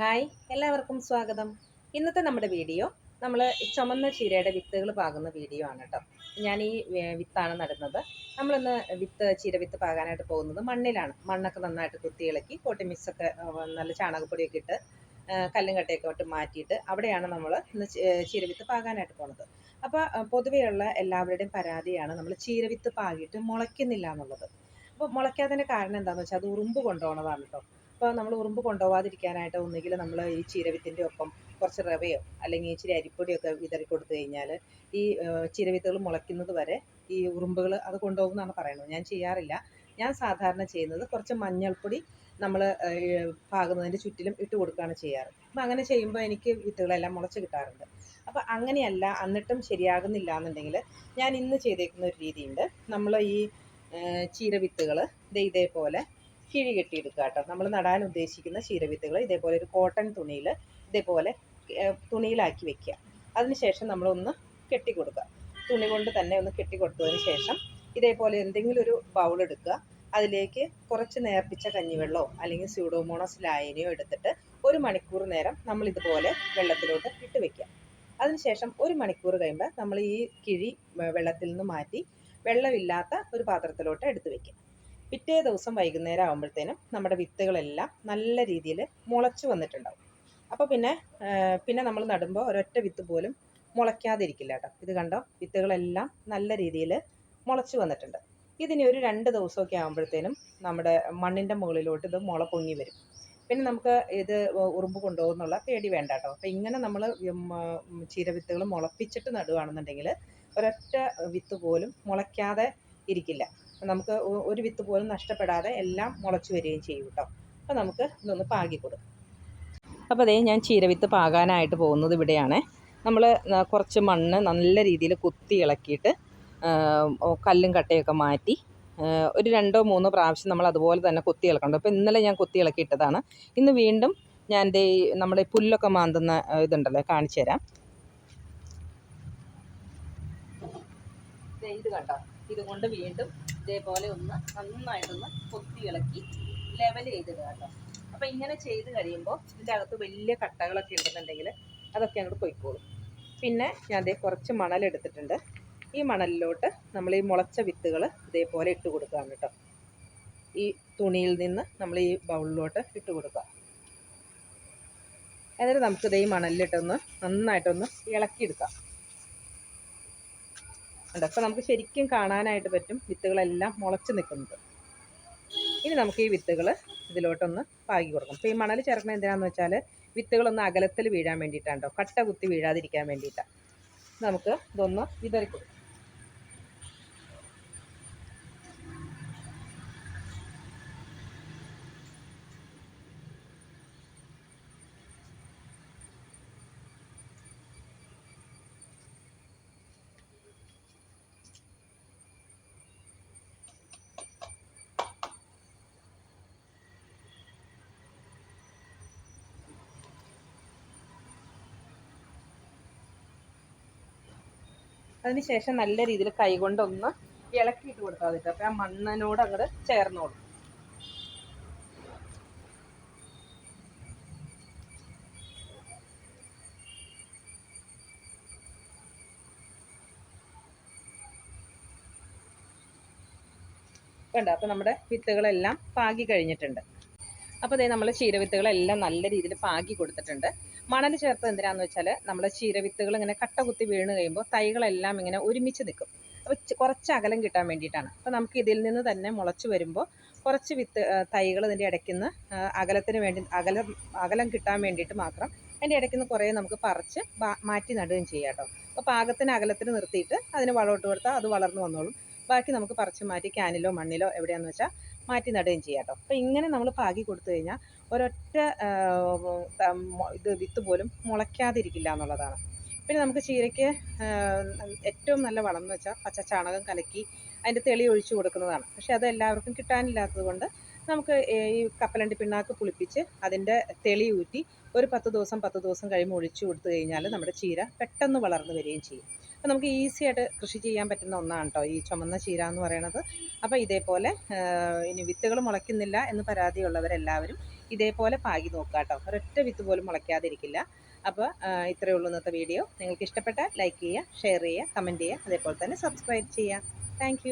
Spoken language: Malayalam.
ഹായ് എല്ലാവർക്കും സ്വാഗതം. ഇന്നത്തെ നമ്മുടെ വീഡിയോ നമ്മൾ ചുമന്ന ചീരയുടെ വിത്തുകൾ പാകുന്ന വീഡിയോ ആണ് കേട്ടോ. ഞാൻ ഈ വിത്താണ് നടുന്നത്. നമ്മളിന്ന് വിത്ത് ചീര വിത്ത് പാകാനായിട്ട് പോകുന്നത് മണ്ണിലാണ്. മണ്ണൊക്കെ നന്നായിട്ട് കുത്തി ഇളക്കി കോട്ടി മിക്സൊക്കെ നല്ല ചാണകപ്പൊടിയൊക്കെ ഇട്ട് കല്ലും കട്ടയൊക്കെ ഇട്ട് മാറ്റിയിട്ട് അവിടെയാണ് നമ്മൾ ഇന്ന് ചീര വിത്ത് പാകാനായിട്ട് പോകുന്നത് അപ്പോൾ പൊതുവെയുള്ള എല്ലാവരുടെയും പരാതിയാണ് നമ്മൾ ചീര വിത്ത് പാകിയിട്ട് മുളയ്ക്കുന്നില്ല എന്നുള്ളത്. അപ്പോൾ മുളയ്ക്കാത്തതിന്റെ കാരണം എന്താണെന്ന് വെച്ചാൽ അത് ഉറുമ്പ് കൊണ്ടുപോകണതാണ് കേട്ടോ. അപ്പോൾ നമ്മൾ ഉറുമ്പ് കൊണ്ടുപോകാതിരിക്കാനായിട്ട് ഒന്നുകിൽ നമ്മൾ ഈ ചീരവിത്തിന്റെ ഒപ്പം കുറച്ച് റവയോ അല്ലെങ്കിൽ ഇച്ചിരി അരിപ്പൊടിയൊക്കെ വിതറി കൊടുത്തു കഴിഞ്ഞാൽ ഈ ചീരവിത്തുകൾ മുളയ്ക്കുന്നത് വരെ ഈ ഉറുമ്പുകൾ അത് കൊണ്ടുപോകുമെന്നാണ് പറയുന്നത്. ഞാൻ ചെയ്യാറില്ല. ഞാൻ സാധാരണ ചെയ്യുന്നത് കുറച്ച് മഞ്ഞൾപ്പൊടി നമ്മൾ പാകുന്നതിന്റെ ചുറ്റിലും ഇട്ട് കൊടുക്കുകയാണ് ചെയ്യാറ്. അപ്പം അങ്ങനെ ചെയ്യുമ്പോൾ എനിക്ക് വിത്തുകളെല്ലാം മുളച്ച് കിട്ടാറുണ്ട്. അപ്പോൾ അങ്ങനെയല്ല എന്നിട്ടും ശരിയാകുന്നില്ല എന്നുണ്ടെങ്കിൽ ഞാൻ ഇന്ന് ചെയ്തേക്കുന്ന ഒരു രീതിയുണ്ട്. നമ്മൾ ഈ ചീരവിത്തുകൾ ദേ ഇതേപോലെ കിഴി കെട്ടിയെടുക്കുക കേട്ടോ. നമ്മൾ നടാൻ ഉദ്ദേശിക്കുന്ന ശീരവിത്തുകൾ ഇതേപോലെ ഒരു കോട്ടൺ തുണിയിൽ ഇതേപോലെ തുണിയിലാക്കി വെക്കുക. അതിനുശേഷം നമ്മളൊന്ന് കെട്ടിക്കൊടുക്കുക. തുണി കൊണ്ട് തന്നെ ഒന്ന് കെട്ടിക്കൊടുത്തതിന് ശേഷം ഇതേപോലെ എന്തെങ്കിലും ഒരു ബൗൾ എടുക്കുക. അതിലേക്ക് കുറച്ച് നേർപ്പിച്ച കഞ്ഞിവെള്ളമോ അല്ലെങ്കിൽ സ്യൂഡോമോണസ് ലായനിയോ എടുത്തിട്ട് ഒരു മണിക്കൂർ നേരം നമ്മൾ ഇതുപോലെ വെള്ളത്തിലോട്ട് ഇട്ട് വെക്കുക. അതിനുശേഷം ഒരു മണിക്കൂർ കഴിയുമ്പോൾ നമ്മൾ ഈ കിഴി വെള്ളത്തിൽ നിന്ന് മാറ്റി വെള്ളമില്ലാത്ത ഒരു പാത്രത്തിലോട്ട് എടുത്ത് വെക്കുക. പിറ്റേ ദിവസം വൈകുന്നേരം ആകുമ്പോഴത്തേനും നമ്മുടെ വിത്തുകളെല്ലാം നല്ല രീതിയിൽ മുളച്ചു വന്നിട്ടുണ്ടാവും. അപ്പോൾ പിന്നെ പിന്നെ നമ്മൾ നടുമ്പോൾ ഒരൊറ്റ വിത്ത് പോലും മുളയ്ക്കാതിരിക്കില്ല കേട്ടോ. ഇത് കണ്ടോ? വിത്തുകളെല്ലാം നല്ല രീതിയിൽ മുളച്ചു വന്നിട്ടുണ്ട്. ഇതിനി ഒരു രണ്ട് ദിവസമൊക്കെ ആകുമ്പോഴത്തേനും നമ്മുടെ മണ്ണിന്റെ മുകളിലോട്ട് ഇത് മുള പൊങ്ങി വരും. പിന്നെ നമുക്ക് ഇത് ഉറുമ്പ് കൊണ്ടുപോകുന്നുള്ള പേടി വേണ്ട കേട്ടോ. അപ്പോൾ ഇങ്ങനെ നമ്മൾ ചീരവിത്തുകൾ മുളപ്പിച്ചിട്ട് നടുകയാണെന്നുണ്ടെങ്കിൽ ഒരൊറ്റ വിത്ത് പോലും മുളയ്ക്കാതെ ഇരിക്കില്ല. നമുക്ക് ഒരു വിത്ത് പോലും നഷ്ടപ്പെടാതെ എല്ലാം മുളച്ചു വരികയും ചെയ്യും കേട്ടോ അപ്പോൾ നമുക്ക് ഇതൊന്ന് പാകി കൊടുക്കാം. അപ്പോൾ അതേ ഞാൻ ചീരവിത്ത് പാകാനായിട്ട് പോകുന്നത് ഇവിടെയാണ്. നമ്മൾ കുറച്ച് മണ്ണ് നല്ല രീതിയിൽ കുത്തി ഇളക്കിയിട്ട് കല്ലും കട്ടയൊക്കെ മാറ്റി ഒരു രണ്ടോ മൂന്നോ പ്രാവശ്യം നമ്മൾ അതുപോലെ തന്നെ കുത്തി ഇളക്കണം അപ്പോൾ ഇന്നലെ ഞാൻ കുത്തി ഇളക്കിയിട്ടതാണ്. ഇന്ന് വീണ്ടും ഞാൻ എന്റെ ഈ നമ്മുടെ പുല്ലൊക്കെ മാന്തുന്ന ഇതുണ്ടല്ലോ കാണിച്ചു തരാം. ഇത് കണ്ടോ? ഇതുകൊണ്ട് വീണ്ടും ഇതേപോലെ ഒന്ന് നന്നായിട്ടൊന്ന് കൊത്തി ഇളക്കി ലെവൽ ചെയ്തിടുക കേട്ടോ. അപ്പോൾ ഇങ്ങനെ ചെയ്ത് കഴിയുമ്പോൾ ഇതിന്റെ അകത്ത് വലിയ കട്ടകളൊക്കെ ഉണ്ടെന്നുണ്ടെങ്കിൽ അതൊക്കെ അങ്ങോട്ട് പൊയ്ക്കോളും. പിന്നെ ഞാൻ ദേ കുറച്ച് മണൽ എടുത്തിട്ടുണ്ട്. ഈ മണലിലോട്ട് നമ്മൾ ഈ മുളച്ച വിത്തുകൾ ഇതേപോലെ ഇട്ട് കൊടുക്കുകയാണ് കേട്ടോ. ഈ തുണിയിൽ നിന്ന് നമ്മൾ ഈ ബൗളിലോട്ട് ഇട്ട് കൊടുക്കുക. എന്നിട്ട് നമുക്കിത് ഈ മണലിലിട്ടൊന്ന് നന്നായിട്ടൊന്ന് ഇളക്കിയെടുക്കാം. ഉണ്ട്. അപ്പോൾ നമുക്ക് ശരിക്കും കാണാനായിട്ട് പറ്റും വിത്തുകളെല്ലാം മുളച്ച് നിൽക്കുന്നത്. ഇനി നമുക്ക് ഈ വിത്തുകൾ ഇതിലോട്ടൊന്ന് പാകി കൊടുക്കും അപ്പോൾ ഈ മണൽ ചേർക്കുന്നത് എന്തിനാന്ന് വെച്ചാൽ വിത്തുകളൊന്ന് അകലത്തിൽ വീഴാൻ വേണ്ടിയിട്ടാണ് കേട്ടോ കട്ട കുത്തി വീഴാതിരിക്കാൻ വേണ്ടിയിട്ടാണ് നമുക്ക് ഇതൊന്ന് വിതറി കൊടുക്കാം അതിനുശേഷം നല്ല രീതിയിൽ കൈകൊണ്ടൊന്ന് ഇളക്കിയിട്ട് കൊടുത്താൽ മതി അപ്പോൾ ആ മണ്ണിനോട് അങ്ങോട്ട് ചേർന്നോളും. കണ്ടോ? അപ്പോൾ നമ്മുടെ വിത്തുകളെല്ലാം പാകി കഴിഞ്ഞിട്ടുണ്ട്. അപ്പോൾ അതേ നമ്മൾ ചീരവിത്തുകളെല്ലാം നല്ല രീതിയിൽ പാകി കൊടുത്തിട്ടുണ്ട്. മണൽ ചേർത്ത് എന്തിനാന്ന് വെച്ചാൽ നമ്മുടെ ചീരവിത്തുകൾ ഇങ്ങനെ കട്ട കുത്തി വീണ് കഴിയുമ്പോൾ തൈകളെല്ലാം ഇങ്ങനെ ഒരുമിച്ച് നിൽക്കും കുറച്ച് അകലം കിട്ടാൻ വേണ്ടിയിട്ടാണ്. അപ്പോൾ നമുക്ക് ഇതിൽ നിന്ന് തന്നെ മുളച്ച് വരുമ്പോൾ കുറച്ച് വിത്ത് തൈകൾ ഇതിന്റെ ഇടയ്ക്ക് നിന്ന് അകലത്തിന് വേണ്ടി അകലം അകലം കിട്ടാൻ വേണ്ടിയിട്ട് മാത്രം അതിന്റെ ഇടയ്ക്ക് നിന്ന് കുറേ നമുക്ക് പറിച്ച് മാറ്റി നടുകയും ചെയ്യാം കേട്ടോ. അപ്പോൾ പാകത്തിന് അകലത്തിന് നിർത്തിയിട്ട് അതിന് വളമിട്ട് കൊടുത്താൽ അത് വളർന്നു വന്നോളും. ബാക്കി നമുക്ക് പറിച്ച് മാറ്റി ക്യാനിലോ മണ്ണിലോ എവിടെയാണെന്ന് വെച്ചാൽ മാറ്റി നടുകയും ചെയ്യാം കേട്ടോ അപ്പോൾ ഇങ്ങനെ നമ്മൾ പാകി കൊടുത്തു കഴിഞ്ഞാൽ ഒരൊറ്റ ഇത് വിത്ത് പോലും മുളയ്ക്കാതിരിക്കില്ല എന്നുള്ളതാണ്. പിന്നെ നമുക്ക് ചീരയ്ക്ക് ഏറ്റവും നല്ല വളം എന്ന് വെച്ചാൽ പച്ച ചാണകം കലക്കി അതിന്റെ തെളി ഒഴിച്ചു കൊടുക്കുന്നതാണ്. പക്ഷേ അത് എല്ലാവർക്കും കിട്ടാനില്ലാത്തത് കൊണ്ട് നമുക്ക് ഈ കപ്പലണ്ടി പിണ്ണാക്ക് പുളിപ്പിച്ച് അതിന്റെ തെളി ഊറ്റി ഒരു പത്ത് ദിവസം പത്ത് ദിവസം കഴിയുമ്പോൾ ഒഴിച്ചു കൊടുത്തു കഴിഞ്ഞാൽ നമ്മുടെ ചീര പെട്ടെന്ന് വളർന്നു വരികയും ചെയ്യും. അപ്പോൾ നമുക്ക് ഈസി ആയിട്ട് കൃഷി ചെയ്യാൻ പറ്റുന്ന ഒന്നാണ് കേട്ടോ ഈ ചുമന്ന ചീര എന്ന് പറയുന്നത് അപ്പോൾ ഇതേപോലെ ഇനി വിത്തുകൾ മുളയ്ക്കുന്നില്ല എന്ന് പരാതിയുള്ളവരെല്ലാവരും ഇതേപോലെ പാകി നോക്കുക കേട്ടോ ഒരൊറ്റ വിത്ത് പോലും മുളയ്ക്കാതിരിക്കില്ല. അപ്പോൾ ഇത്രയേ ഉള്ളൂ ഇന്നത്തെ വീഡിയോ. നിങ്ങൾക്ക് ഇഷ്ടപ്പെട്ടാൽ ലൈക്ക് ചെയ്യുക ഷെയർ ചെയ്യുക കമന്റ് ചെയ്യുക അതേപോലെ തന്നെ സബ്സ്ക്രൈബ് ചെയ്യുക. താങ്ക്